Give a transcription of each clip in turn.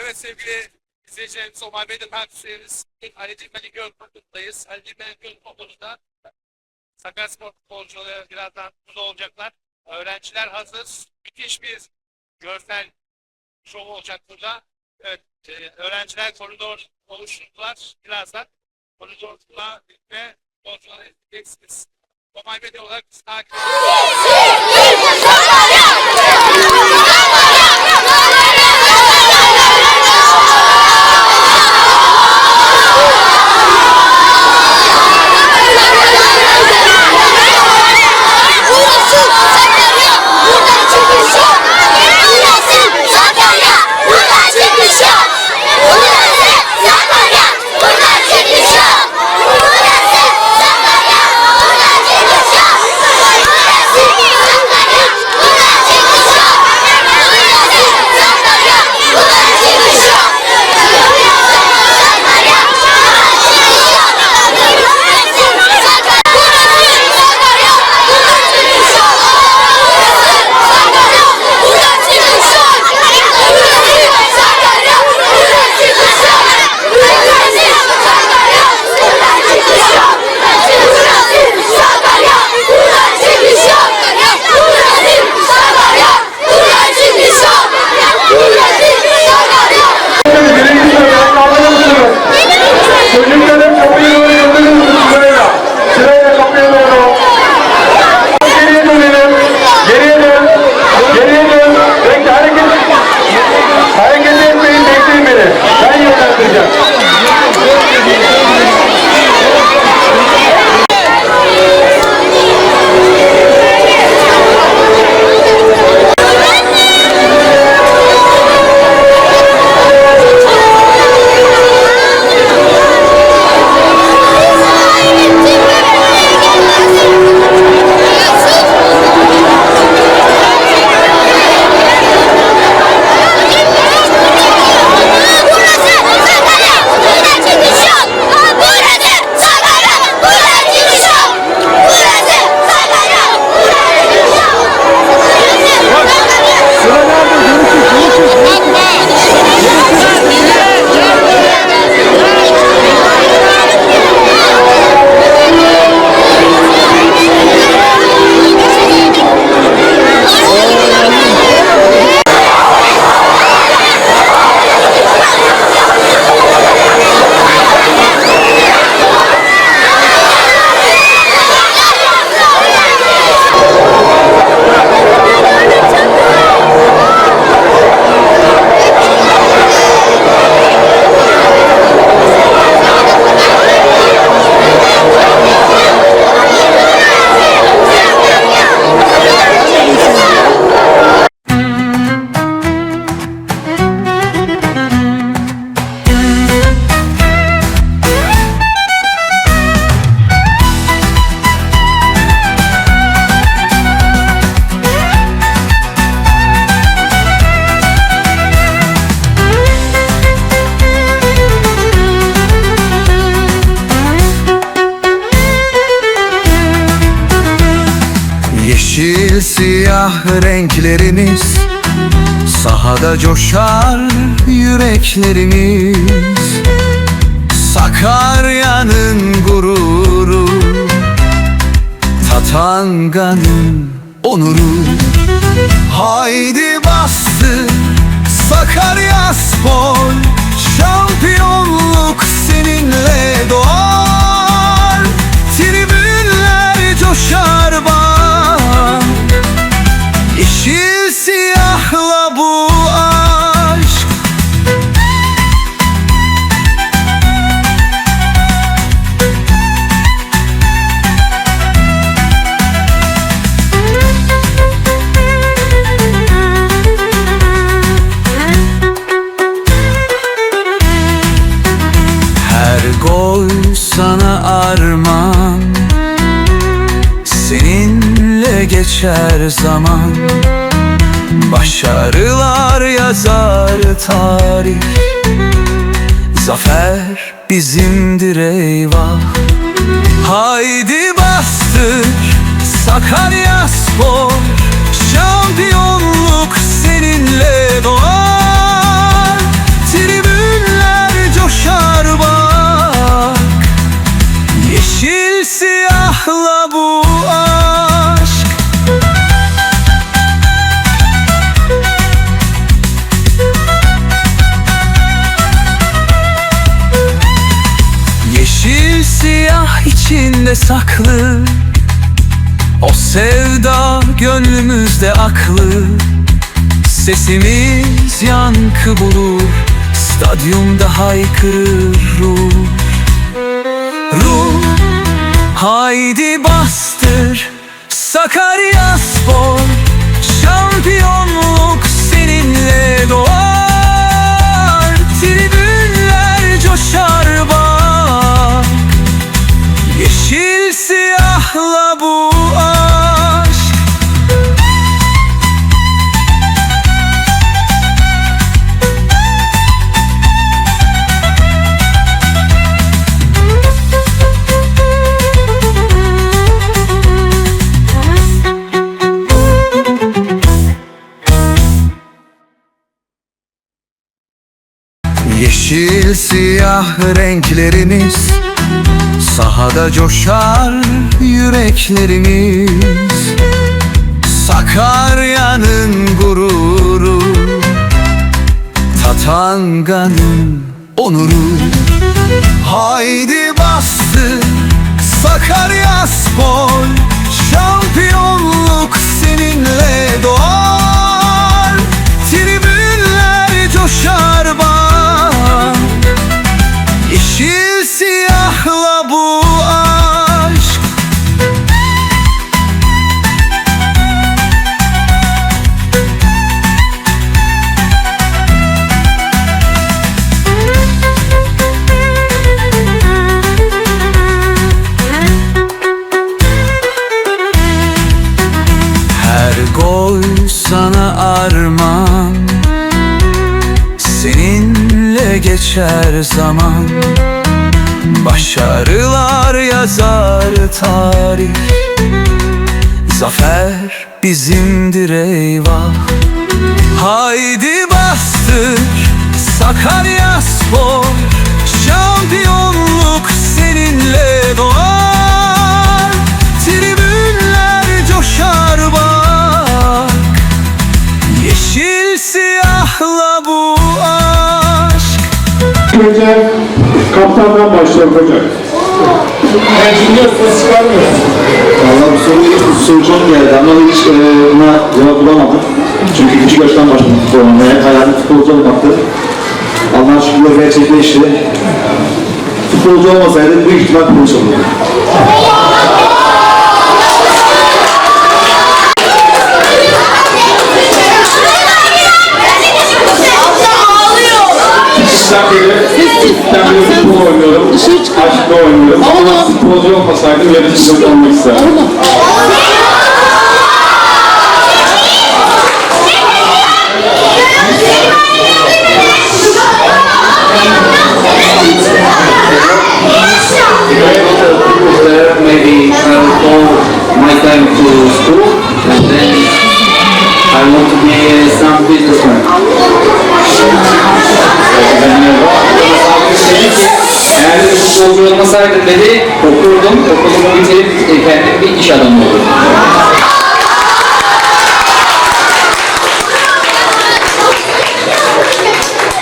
Evet sevgili izleyicilerimiz, Omar Medya Partisi'niz Ali'cim Melik Gölkoğlu'ndayız. Ali'cim Melik Gölkoğlu'nda Sakaryaspor futbolcuları birazdan burada olacaklar. Öğrenciler hazır. Müthiş bir görsel şov olacak burada. Evet, e, öğrenciler koridor oluşturdular. Birazdan koridorla ve futbolcuları izleyeceksiniz. Omar Medya olarak takip edin. Renklerimiz Sahada coşar yüreklerimiz. Sakarya'nın gururu Tatanga'nın onuru. Haydi bastır Sakarya Spor geçer zaman. Başarılar yazar tarih. Zafer bizimdir eyvah. Haydi bastır Sakarya Spor. Şampiyonluk seninle doğar içinde saklı. O sevda gönlümüzde aklı. Sesimiz yankı bulur Stadyumda haykırır ruh. Ruh Haydi bastır Sakarya Spor. Şampiyonluk seninle doğar renklerimiz Sahada coşar yüreklerimiz. Sakarya'nın gururu Tatanga'nın onuru. Haydi bastır Sakarya Spor Şampiyonluk seninle doğar. Tribünler coşar bak Yeşil siyahla bu aşk geçer zaman. Başarılar yazar tarih. Zafer bizimdir eyvah. Haydi bastır Sakarya Spor hocam. Ben dinliyorsunuz çıkarmıyorsunuz. Valla bu soruyu soracağım geldi ama hiç e, buna cevap bulamadım. Çünkü küçük yaştan başladım futbol oynamaya. Hayalim futbolcu olmaktı. Allah'ın şükürler gerçekleşti. Futbolcu olmasaydı büyük ihtimal polis olurdum. Aşkla oynuyorum. Ama futbolcu olmasaydım yarışmacı olmak isterdim. maybe I will go my time to school futbolcu olmasaydım dedi, okurdum, okulumu bitirip e, kendim bir iş adamı olurdum.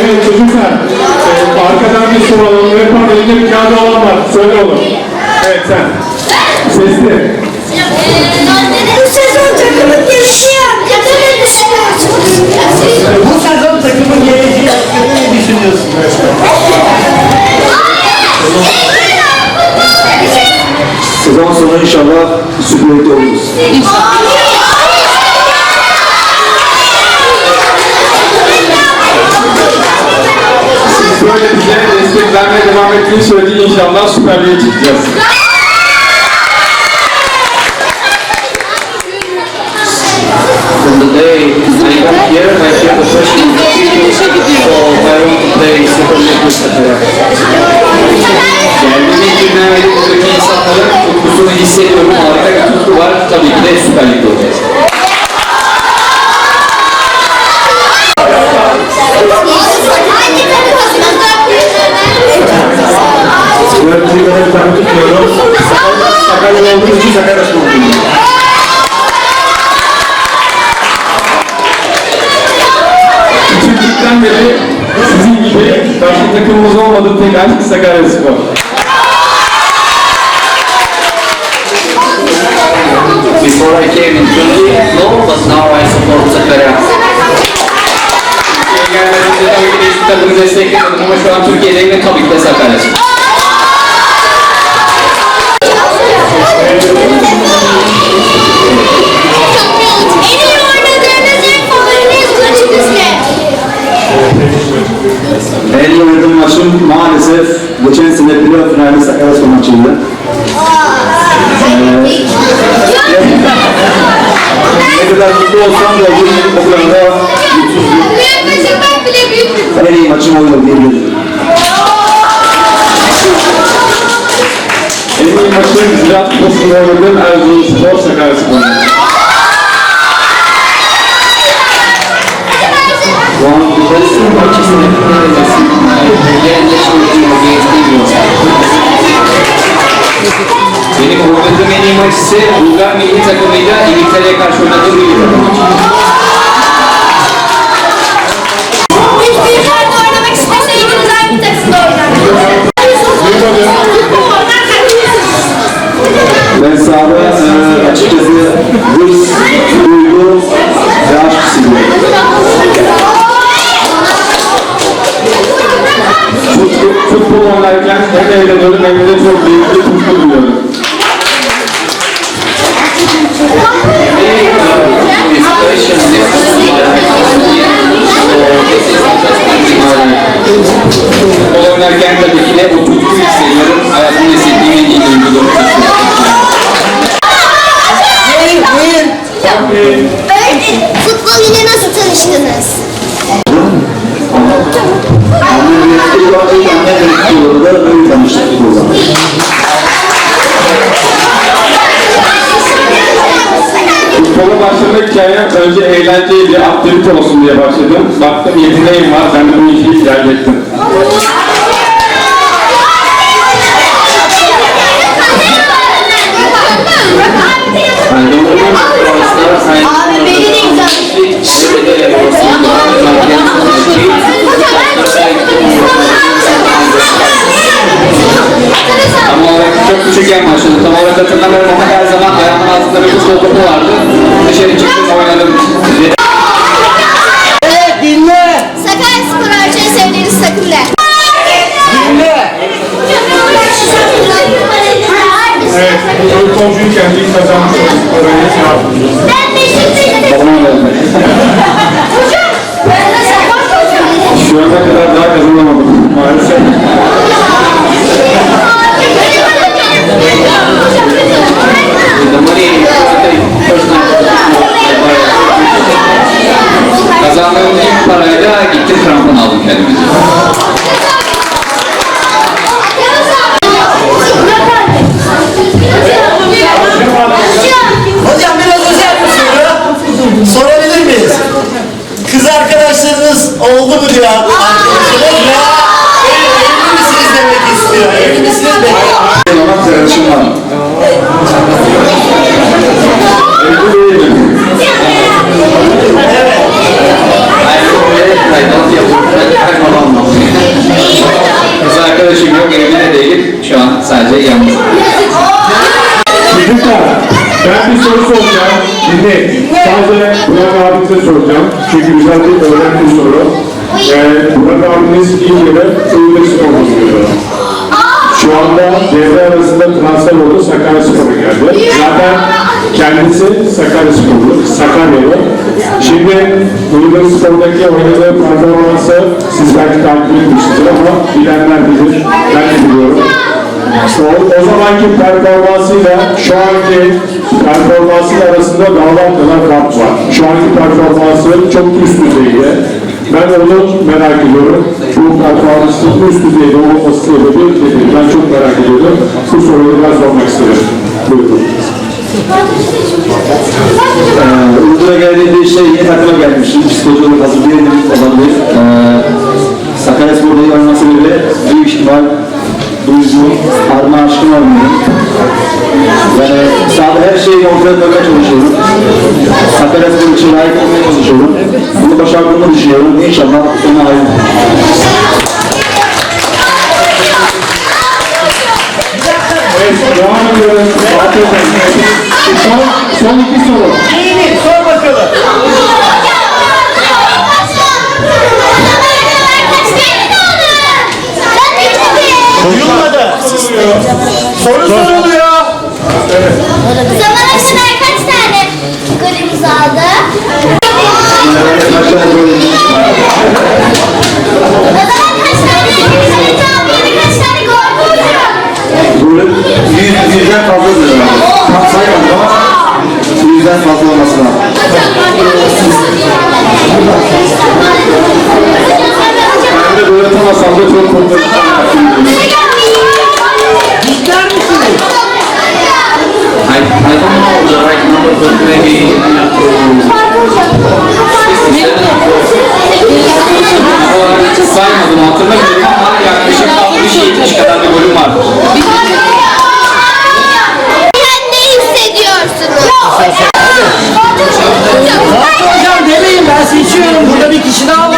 Evet çocuklar, e, arkadan bir soru alalım. Rehber elinde bir kağıdı olan var. Söyle oğlum. Evet sen. Sesli. manhã e subiu em teu luz. Böyle bize desteklenmeye devam ettiğini söyledi. İnşallah Süper Lig'e. From the day I got here, I shared the first invitation, so I want to play Super olduk tekrar Sakaryaspor. Before I came in Turkey, no, but now I support Sakarya. Türkiye'ye gelmeden önce tabii ki de takımı destekledim ama şu an Türkiye'deyim ve tabii ki de Sakaryaspor. İyi oynadığım maçım maalesef geçen sene playoff finali Sakaryaspor maçıydı. Ne kadar mutlu olsam da bugün o kadar da mutsuzum. Kıyafetimden bile büyük bir En iyi maçım oydu diyebilirim. En iyi maçın Ziraat Kupası'nda oynadığım Erzurumspor Sakaryaspor. Şu an Benim oynadığım en iyi maç ise Bulgar milli takımıyla İngiltere'ye karşı oynadığım bir maç. Hiçbir yerde oynamak isteseydiniz hangi takımda oynardınız? ben sahada e, açıkçası hırs, duygu ve aşk hissediyorum. Futbol, futbol oynarken hem eğleniyorum hem de çok büyük bir tutku duyuyorum. Futbol oynarken tabii ki de o tutkuyu hissediyorum. Hayatımda hissettiğim en iyi duygudur. Eğlenceli bir aktivite olsun diye başladım. Baktım yeteneğim var, ben de bu işi tercih ettim. De çok küçükken başladım. Tam olarak hatırlamıyorum ama her zaman ayağımın altında bir futbol topu vardı. Dışarı çıktım oynadım. Dinle. Sakaryaspor hariç en sevdiğiniz takım ne? Dinle. Evet, kendi kazanmış orayı şey. Ben Beşiktaş'ta Evli misiniz demek Ama sarışın var. Evli değilim. Kız arkadaşım yok, evli de değilim. Şu an sadece yalnız. Çocuklar, ben bir soru soracağım. Dinleyin. Sadece Burak abimize soracağım. Çünkü güzel bir öğren bir soru. Ee, Burak abimiz iyi göre Iğdır Spor'u gidiyor. Şu anda devre arasında transfer oldu, Sakarya Spor'a geldi. Zaten kendisi Sakarya Sporlu, Sakaryalı. Şimdi Spor'daki oynadığı performansı siz belki takip etmişsiniz ama bilenler bilir, ben de biliyorum. O, o zamanki performansıyla şu anki performansıyla arasında dağlar kadar fark var. Şu anki performansı çok üst düzeyde. Ben onu merak ediyorum. Bu performansın üst düzeyde olması sebebi nedir? Ben çok merak ediyorum. Bu soruyu biraz sormak istedim. Buyurun. Ee, Iğdır'a geldiğinde işte yeni takıma gelmiştim. Psikolojik hazır değildim olabilir. Ee, Sakaryaspor'da iyi oynaması bile büyük ihtimal duygu, arma aşkım var benim. Yani sahada her şeyi ortaya koymaya çalışıyorum. Sakaryaspor için layık olmaya çalışıyorum. Bunu başardığımı düşünüyorum. İnşallah ona hayır. Evet, devam ediyoruz. Son, son iki soru. Soru soruldu ya. Evet. Kaç tane golümüz aldı? o zaman kaç tane golümüz aldı ya kaç tane gol buldu? Yüz, yüzden fazla diyor. Tam sayalım ama yüzden fazla olması lazım. Ben de böyle tam asalda çok korkuyorum. Saymadım hatırlamıyorum ama yaklaşık 60-70 kadar bir bölüm var. Sen ne hissediyorsunuz? Hocam demeyin ben seçiyorum. Burada bir kişi daha var.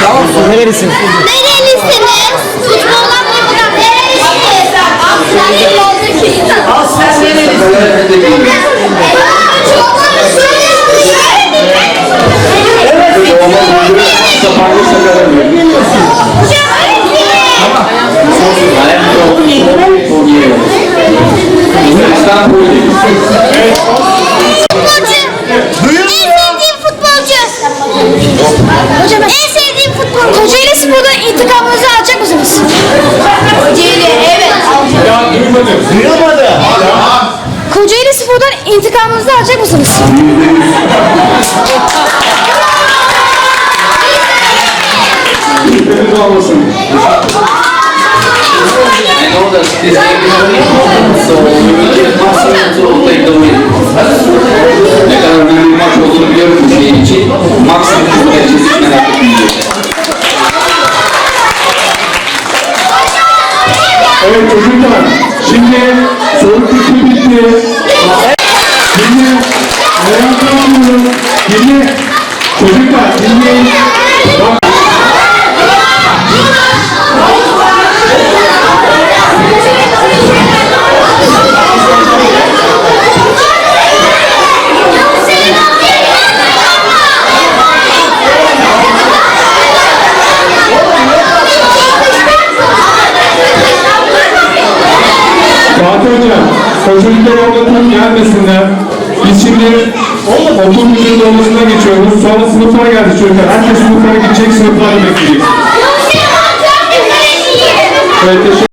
Tamam nerelisiniz? Nerelisiniz? Futbol anlamında nerelisiniz? Aslen nerelisin? Sapanlı Sakarya. I am from four years. İstanbul. Futbolcu. En sevdiğim futbolcu. Hocam en sevdiğim futbolcu. Kocaeli Spor'dan intikamınızı alacak mısınız? Kocaeli evet Duyulmadı. Kocaeli Spor'dan intikamınızı alacak mısınız? Olmasın. Win. Ne kadar önemli bir maç olduğunu biliyorum bu şey için. Maksimum derecesi merak etmeyeceğim. Şimdi çocuklar dinleyin. Orada gelmesinler. Biz şimdi müdürü odasına geçiyoruz. Sonra sınıflara geldi çocuklar. Herkes sınıflara gidecek, sınıflara bekleyecek. Evet, teşekkür